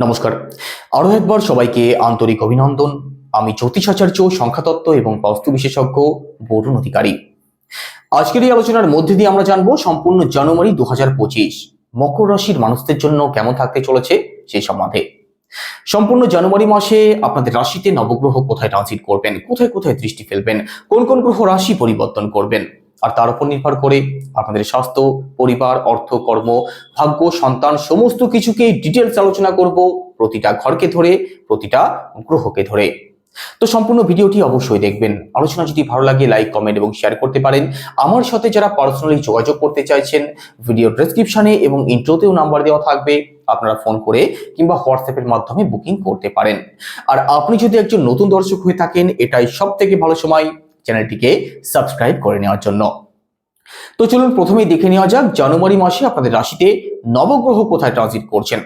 নমস্কার। আরও একবার সবাইকে আন্তরিক অভিনন্দন। আমি জ্যোতিষাচার্য সংখ্যাতত্ত্ব এবং বাস্তু বিশেষজ্ঞ বরুণ অধিকারী। আজকের এই আলোচনার মধ্যে দিয়ে আমরা জানব সম্পূর্ণ জানুয়ারি দু হাজার পঁচিশ। মকর রাশির মানুষদের জন্য কেমন থাকতে চলেছে সেই সম্বন্ধে। সম্পূর্ণ জানুয়ারি মাসে আপনাদের রাশিতে নবগ্রহ কোথায় ট্রানজিট করবেন? কোথায় কোথায় দৃষ্টি ফেলবেন? কোন কোন গ্রহ রাশি পরিবর্তন করবেন? আর তার উপর নির্ভর করে আপনাদের স্বাস্থ্য, পরিবার, অর্থ, কর্ম, ভাগ্য, সন্তান সমস্ত কিছুকে ডিটেলস আলোচনা করব প্রতিটা ঘরকে ধরে, প্রতিটা গ্রহকে ধরে। তো সম্পূর্ণ ভিডিওটি অবশ্যই দেখবেন। আলোচনা যদি ভালো লাগে লাইক কমেন্ট এবং শেয়ার করতে পারেন। আমার সাথে যারা পার্সোনালি যোগাযোগ করতে চাইছেন ভিডিও ডেসক্রিপশনে এবং ইন্ট্রোতেও নাম্বার দেওয়া থাকবে, আপনারা ফোন করে কিংবা হোয়াটসঅ্যাপের মাধ্যমে বুকিং করতে পারেন। আর আপনি যদি একজন নতুন দর্শক হয়ে থাকেন, এটাই সব থেকে ভালো সময়। চ্যানেলটিকে সাবস্ক্রাইব করে নেওয়ার জন্য। তো চলুন প্রথমেই দেখে নেওয়া যাক, জানুয়ারি মাসে আপনাদের রাশিতে নবগ্রহ কোথায় ট্রানজিট করছেন?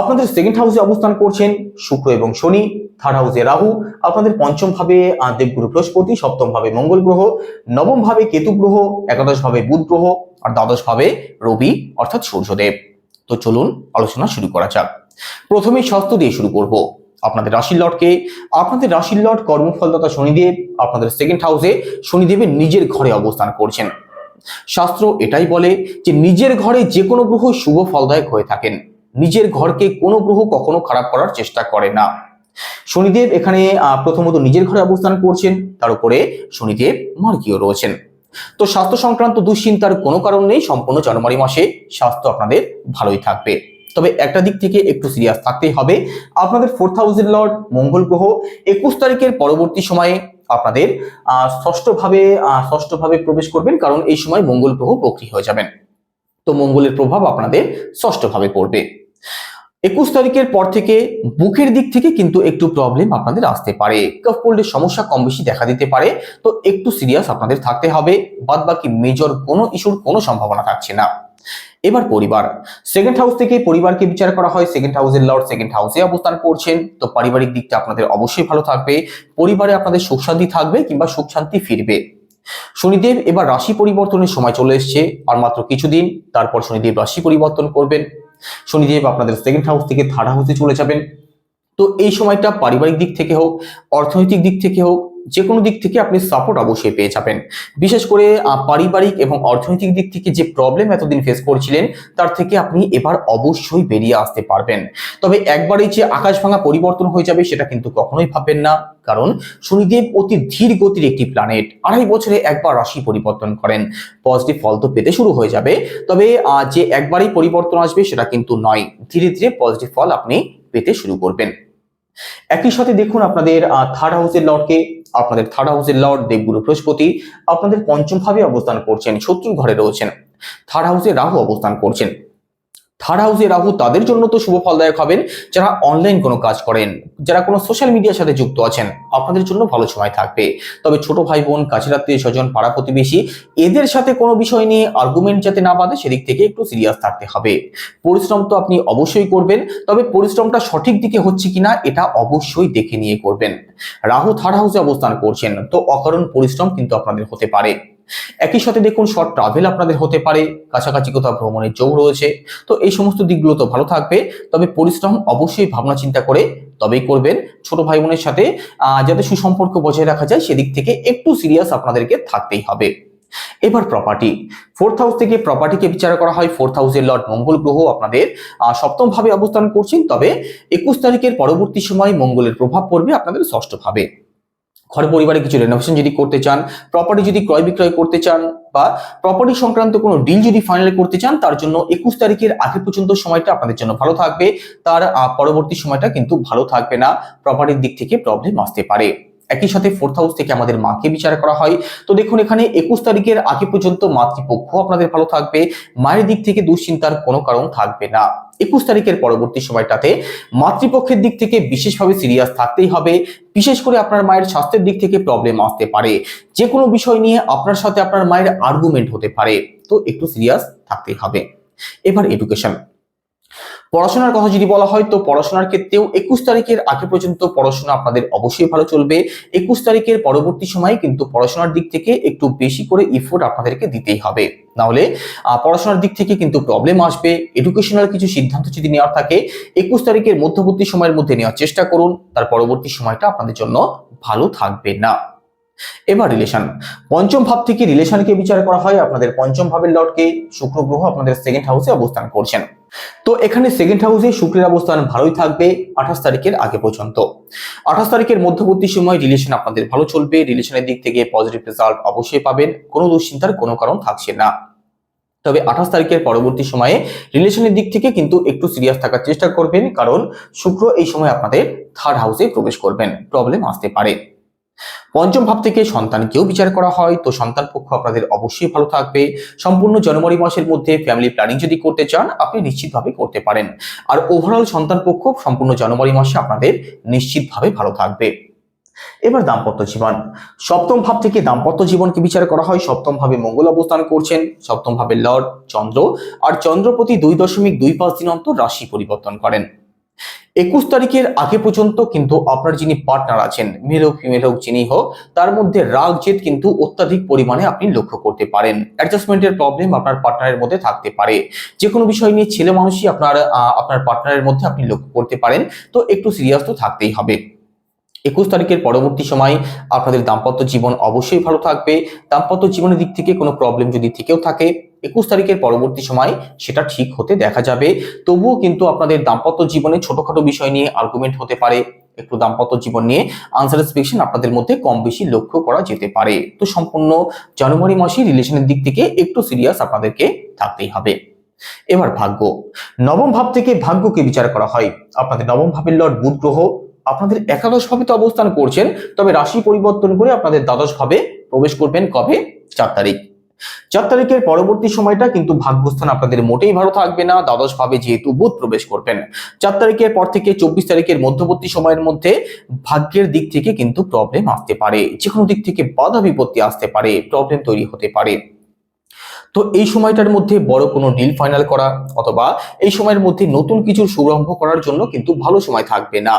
আপনাদের সেকেন্ড হাউসে অবস্থান করছেন শুক্র এবং শনি থার্ড হাউসে রাহু, আপনাদের পঞ্চম ভাবে দেবগুরু বৃহস্পতি সপ্তম ভাবে মঙ্গল গ্রহ নবম ভাবে কেতু গ্রহ একাদশ ভাবে বুধ গ্রহ, আর দ্বাদশ ভাবে রবি, অর্থাৎ সূর্যদেব। তো চলুন আলোচনা শুরু করা যাক। প্রথমেই স্বাস্থ্য দিয়ে শুরু করব। আপনাদের রাশির লর্ডকে, আপনাদের রাশির লর্ড কর্মফলদাতা শনিদেব আপনাদের সেকেন্ড হাউসে শনিদেবের নিজের ঘরে অবস্থান করছেন। শাস্ত্র এটাই বলে যে নিজের ঘরে যে কোনো গ্রহ শুভ ফলদায়ক হয়ে থাকেন। নিজের ঘরকে কোনো গ্রহ কখনো খারাপ করার চেষ্টা করে না। শনিদেব এখানে প্রথমত নিজের ঘরে অবস্থান করছেন, তার উপরে শনিদেব মার্গীয় রয়েছেন। তো স্বাস্থ্য সংক্রান্ত দুশ্চিন্তার কোনো কারণ নেই, সম্পূর্ণ জানুয়ারি মাসে স্বাস্থ্য আপনাদের ভালোই থাকবে। তবে একটা দিক থেকে একটু সিরিয়াস থাকতেই হবে। আপনাদের ফোর্থ হাউসের লর্ড মঙ্গল গ্রহ একুশ তারিখের পরবর্তী সময়ে আপনাদের ষষ্ঠভাবে ষষ্ঠভাবে প্রবেশ করবেন কারণ এই সময় মঙ্গল গ্রহ বক্রী হয়ে যাবেন। তো মঙ্গলের প্রভাব আপনাদের ষষ্ঠভাবে পড়বে। একুশ তারিখের পর থেকে বুকের দিক থেকে কিন্তু একটু প্রবলেম আপনাদের আসতে পারে। কাফ কোল্ডের সমস্যা কম বেশি দেখা দিতে পারে। তো একটু সিরিয়াস আপনাদের থাকতে হবে। বাদ বাকি মেজর কোনো ইস্যুর কোনো সম্ভাবনা থাকছে না। এবার পরিবার। সেকেন্ড হাউস থেকে পরিবারকে বিচার করা হয়। সেকেন্ড হাউসের লর্ড সেকেন্ড হাউসে অবস্থান করছেন। তো পারিবারিক দিকটা আপনাদের অবশ্যই ভালো থাকবে। পরিবারে আপনাদের সুখ শান্তি থাকবে কিংবা সুখ শান্তি ফিরবে। শনিদেব এবার রাশি পরিবর্তনের সময় চলে এসছে। আর মাত্র কিছুদিন, তারপর শনিদেব রাশি পরিবর্তন করবেন। শনিদেব আপনাদের সেকেন্ড হাউস থেকে থার্ড হাউসে চলে যাবেন। তো এই সময়টা পারিবারিক দিক থেকে হোক, অর্থনৈতিক দিক থেকে হোক যে কোনো দিক থেকে আপনি সাপোর্ট অবশ্যই পেয়ে যাবেন। বিশেষ করে পারিবারিক এবং অর্থনৈতিক দিক থেকে যে প্রবলেম এতদিন ফেস করছিলেন, তার থেকে আপনি এবার অবশ্যই বেরিয়ে আসতে পারবেন। তবে একবারই যে আকাশ ভাঙা পরিবর্তন হয়ে যাবে, সেটা কিন্তু কখনোই ভাববেন না। কারণ শনিদেব অতি ধীর গতির একটি প্ল্যানেট আড়াই বছরে একবার রাশি পরিবর্তন করেন। পজিটিভ ফল তো পেতে শুরু হয়ে যাবে। তবে যে একবারই পরিবর্তন আসবে, সেটা কিন্তু নয়। ধীরে ধীরে পজিটিভ ফল আপনি পেতে শুরু করবেন। একই সাথে দেখুন আপনাদের থার্ড হাউসের লর্ডকে আপনাদের থার্ড হাউসের লর্ড দেবগুরু বৃহস্পতি, আপনাদের পঞ্চম ভাবে অবস্থান করছেন, শত্রুর ঘরে রয়েছেন। থার্ড হাউসে রাহু অবস্থান করছেন। থার্ড হাউসে রাহু তাদের জন্য তো শুভ ফলদায়ক হবেন, যারা অনলাইন কোনো কাজ করেন, যারা কোনো সোশ্যাল মিডিয়ার সাথে যুক্ত আছেন, আপনাদের জন্য ভালো সময় থাকবে। তবে ছোট ভাই বোন কাছের আত্মীয় স্বজন, পাড়া প্রতিবেশী, এদের সাথে কোনো বিষয় নিয়ে আর্গুমেন্ট যাতে না বাঁধে, সেদিক থেকে একটু সিরিয়াস থাকতে হবে। পরিশ্রম তো আপনি অবশ্যই করবেন, তবে পরিশ্রমটা সঠিক দিকে হচ্ছে কিনা, এটা অবশ্যই দেখে নিয়ে করবেন। রাহু থার্ড হাউসে অবস্থান করছেন, তো অকারণ পরিশ্রম কিন্তু আপনাদের হতে পারে। একই সাথে দেখুন শর্ট ট্রাভেল আপনাদের হতে পারে, কাছাকাছি কোথাও ভ্রমণের যোগ রয়েছে। তো এই সমস্ত দিকগুলো তো ভালো থাকবে, তবে পরিশ্রম অবশ্যই ভাবনা চিন্তা করে তবেই করবেন। ছোট ভাই বোনের সাথে যাতে সুসম্পর্ক বজায় রাখা যায় সেদিক থেকে একটু সিরিয়াস আপনাদেরকে থাকতেই হবে। এবার প্রপার্টি ফোর্থ হাউস থেকে প্রপার্টিকে বিচার করা হয়। ফোর্থ হাউসের লর্ড মঙ্গল গ্রহ আপনাদের সপ্তম ভাবে অবস্থান করছেন, তবে একুশ তারিখের পরবর্তী সময় মঙ্গলের প্রভাব পড়বে আপনাদের ষষ্ঠ ভাবে ঘর পরিবারে কিছু রেনোভেশন যদি করতে চান প্রপার্টি যদি ক্রয় বিক্রয় করতে চান বা প্রপার্টি সংক্রান্ত কোনো ডিল যদি ফাইনাল করতে চান, তার জন্য একুশ তারিখের আগে পর্যন্ত সময়টা আপনাদের জন্য ভালো থাকবে। তার পরবর্তী সময়টা কিন্তু ভালো থাকবে না। প্রপার্টির দিক থেকে প্রবলেম আসতে পারে। একই সাথে ফোর্থ হাউস থেকে আমাদের মাকে বিচার করা হয়। তো দেখুন, এখানে একুশ তারিখের আগে পর্যন্ত মাতৃপক্ষ আপনাদের ভালো থাকবে। মায়ের দিক থেকে দুশ্চিন্তার কোনো কারণ থাকবে না। একুশ তারিখের পরবর্তী সময়টাতে মাতৃপক্ষের দিক থেকে বিশেষভাবে সিরিয়াস থাকতেই হবে। বিশেষ করে আপনার মায়ের স্বাস্থ্যের দিক থেকে প্রবলেম আসতে পারে। যে কোনো বিষয় নিয়ে আপনার সাথে আপনার মায়ের আর্গুমেন্ট হতে পারে। তো একটু সিরিয়াস থাকতেই হবে। এবার এডুকেশন পড়াশোনার কথা যদি বলা হয়, তো পড়াশোনার ক্ষেত্রেও একুশ তারিখের আগে পর্যন্ত পড়াশোনা আপনাদের অবশ্যই ভালো চলবে। একুশ তারিখের পরবর্তী সময়ে কিন্তু পড়াশোনার দিক থেকে একটু বেশি করে ইফোর্ট আপনাদেরকে দিতেই হবে। নাহলে পড়াশোনার দিক থেকে কিন্তু প্রবলেম আসবে। এডুকেশনাল কিছু সিদ্ধান্ত যদি নেওয়ার থাকে, একুশ তারিখের মধ্যবর্তী সময়ের মধ্যে নেওয়ার চেষ্টা করুন। তার পরবর্তী সময়টা আপনাদের জন্য ভালো থাকবে না। এবার রিলেশন পঞ্চম ভাব থেকে রিলেশনকে বিচার করা হয়। আপনাদের পঞ্চম ভাবের লর্ডকে শুক্র গ্রহ আপনাদের সেকেন্ড হাউসে অবস্থান করছেন। তো এখানে সেকেন্ড হাউসে শুক্রের অবস্থান ভালোই থাকবে আঠাশ তারিখের আগে পর্যন্ত। আঠাশ তারিখের মধ্যবর্তী সময় রিলেশন আপনাদের ভালো চলবে। রিলেশনের দিক থেকে পজিটিভ রেজাল্ট অবশ্যই পাবেন। কোনো দুশ্চিন্তার কোনো কারণ থাকছে না। তবে আঠাশ তারিখের পরবর্তী সময়ে রিলেশনের দিক থেকে কিন্তু একটু সিরিয়াস থাকার চেষ্টা করবেন। কারণ শুক্র এই সময় আপনাদের থার্ড হাউসে প্রবেশ করবেন। প্রবলেম আসতে পারে। পঞ্চম ভাব থেকে সন্তানকেও বিচার করা হয়। তো সন্তান পক্ষ আপনাদের অবশ্যই ভালো থাকবে। সম্পূর্ণ জানুয়ারি মাসের মধ্যে ফ্যামিলি প্ল্যানিং যদি করতে চান, আপনি নিশ্চিতভাবে করতে পারেন। আর ওভারঅল সন্তান পক্ষ সম্পূর্ণ জানুয়ারি মাসে আপনাদের নিশ্চিতভাবে ভালো থাকবে। এবার দাম্পত্য জীবন। সপ্তম ভাব থেকে দাম্পত্য জীবনকে বিচার করা হয়। সপ্তম ভাবে মঙ্গল অবস্থান করছেন। সপ্তম ভাবে লর্ড, চন্দ্র। আর চন্দ্রপতি দুই দশমিক দুই পাঁচ দিন অন্তর রাশি পরিবর্তন করেন। একুশ তারিখের আগে পর্যন্ত কিন্তু আপনার যিনি পার্টনার আছেন মেল হোক ফিমেল হোক, যিনি হোক, তার মধ্যে রাগ, জেদ কিন্তু অত্যাধিক পরিমাণে আপনি লক্ষ্য করতে পারেন। অ্যাডজাস্টমেন্টের প্রবলেম আপনার পার্টনারের মধ্যে থাকতে পারে। যে কোনো বিষয় নিয়ে ছেলে মানুষই আপনার আপনার পার্টনারের মধ্যে আপনি লক্ষ্য করতে পারেন, তো একটু সিরিয়াস তো থাকতেই হবে। একুশ তারিখের পরবর্তী সময় আপনাদের দাম্পত্য জীবন অবশ্যই ভালো থাকবে। দাম্পত্য জীবনের দিক থেকে কোনো প্রবলেম যদি থেকেও থাকে একুশ তারিখের পরবর্তী সময় সেটা ঠিক হতে দেখা যাবে। তবুও কিন্তু আপনাদের দাম্পত্য জীবনে ছোটখাটো বিষয় নিয়ে আর্গুমেন্ট হতে পারে। একটু দাম্পত্য জীবন নিয়ে আনস্যাটিসফ্যাকশন আপনাদের মধ্যে কম বেশি লক্ষ্য করা যেতে পারে। তো সম্পূর্ণ জানুয়ারি মাসে রিলেশনের দিক থেকে একটু সিরিয়াস আপনাদেরকে থাকতেই হবে। এবার ভাগ্য। নবম ভাব থেকে ভাগ্যকে বিচার করা হয়। আপনাদের নবম ভাবের লর্ড বুধ গ্রহ আপনাদের একাদশ ভাবে তো অবস্থান করছেন, তবে রাশি পরিবর্তন করে আপনাদের দ্বাদশ ভাবে প্রবেশ করবেন কবে? চার তারিখ। চার তারিখের পরবর্তী সময়টা কিন্তু ভাগ্যস্থান আপনাদের মোটেই ভালো থাকবে না। দ্বাদশ ভাবে যেহেতু বুধ প্রবেশ করবেন। চার তারিখের পর থেকে চব্বিশ তারিখের মধ্যবর্তী সময়ের মধ্যে ভাগ্যের দিক থেকে কিন্তু প্রবলেম আসতে পারে। যে কোনো দিক থেকে বাধা বিপত্তি আসতে পারে। প্রবলেম তৈরি হতে পারে। তো এই সময়টার মধ্যে বড় কোনো ডিল ফাইনাল করা অথবা এই সময়ের মধ্যে নতুন কিছুর শুভারম্ভ করার জন্য কিন্তু ভালো সময় থাকবে না।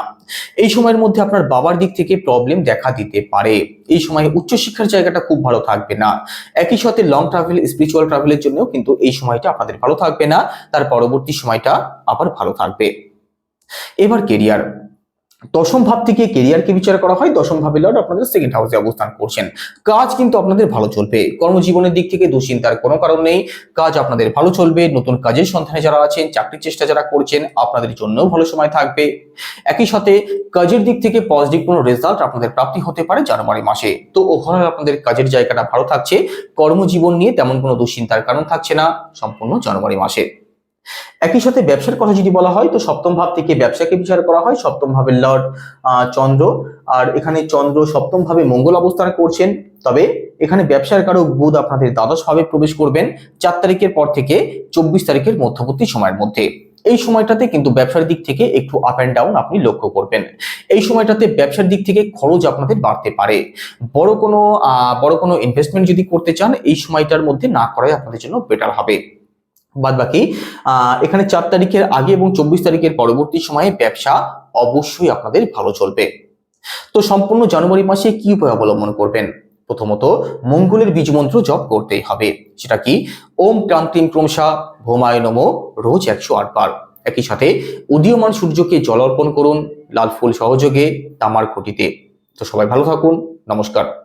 এই সময়ের মধ্যে আপনার বাবার দিক থেকে প্রবলেম দেখা দিতে পারে। এই সময়ে উচ্চশিক্ষার জায়গাটা খুব ভালো থাকবে না। একই সাথে লং ট্রাভেল স্পিরিচুয়াল ট্রাভেলের জন্য কিন্তু এই সময়টা আপনাদের ভালো থাকবে না। তার পরবর্তী সময়টা আবার ভালো থাকবে। এবার কেরিয়ার দশম ভাব থেকে কেরিয়ারকে বিচার করা হয়। দশম ভাবে লর্ড আপনাদের সেকেন্ড হাউসে অবস্থান করছেন। কাজ কিন্তু আপনাদের ভালো চলবে। কর্মজীবনের দিক থেকে দুশ্চিন্তার কোনো কারণ নেই। কাজ আপনাদের ভালো চলবে। নতুন কাজের সন্ধানে যারা আছেন, চাকরির চেষ্টা যারা করছেন, আপনাদের জন্যও ভালো সময় থাকবে। একই সাথে কাজের দিক থেকে পজিটিভ কোনো রেজাল্ট আপনাদের প্রাপ্তি হতে পারে জানুয়ারি মাসে। তো ওভারঅল আপনাদের কাজের জায়গাটা ভালো থাকছে। কর্মজীবন নিয়ে তেমন কোনো দুশ্চিন্তার কারণ থাকছে না। সম্পূর্ণ জানুয়ারি মাসে। একই সাথে ব্যবসার কথা যদি বলা হয়, তো সপ্তম ভাব থেকে ব্যবসাকে বিচার করা হয়। সপ্তম ভাবের লর্ড চন্দ্র। আর এখানে চন্দ্র সপ্তম ভাবে মঙ্গল অবস্থান করছেন। তবে এখানে ব্যবসার কারক বুধ আপনাদের দ্বাদশ ভাবে প্রবেশ করবেন চার তারিখের পর থেকে চব্বিশ তারিখের মধ্যবর্তী সময়ের মধ্যে। এই সময়টাতে কিন্তু ব্যবসার দিক থেকে একটু আপ অ্যান্ড ডাউন আপনি লক্ষ্য করবেন। এই সময়টাতে ব্যবসার দিক থেকে খরচ আপনাদের বাড়তে পারে। বড় কোনো বড় কোনো ইনভেস্টমেন্ট যদি করতে চান, এই সময়টার মধ্যে না করাই আপনাদের জন্য বেটার হবে। বাদ বাকি এখানে চার তারিখের আগে এবং চব্বিশ তারিখের পরবর্তী সময়ে ব্যবসা অবশ্যই আপনাদের ভালো চলবে। তো সম্পূর্ণ জানুয়ারি মাসে কি উপায় অবলম্বন করবেন? প্রথমত, মঙ্গলের বীজ মন্ত্র জপ করতেই হবে। সেটা কি? ওম ক্রান্তিম ক্রমশা ভৌমায় নম, রোজ একশো আট বার। একই সাথে, উদীয়মান সূর্যকে জল অর্পণ করুন, লাল ফুল সহযোগে, তামার খুঁটিতে। তো সবাই ভালো থাকুন। নমস্কার।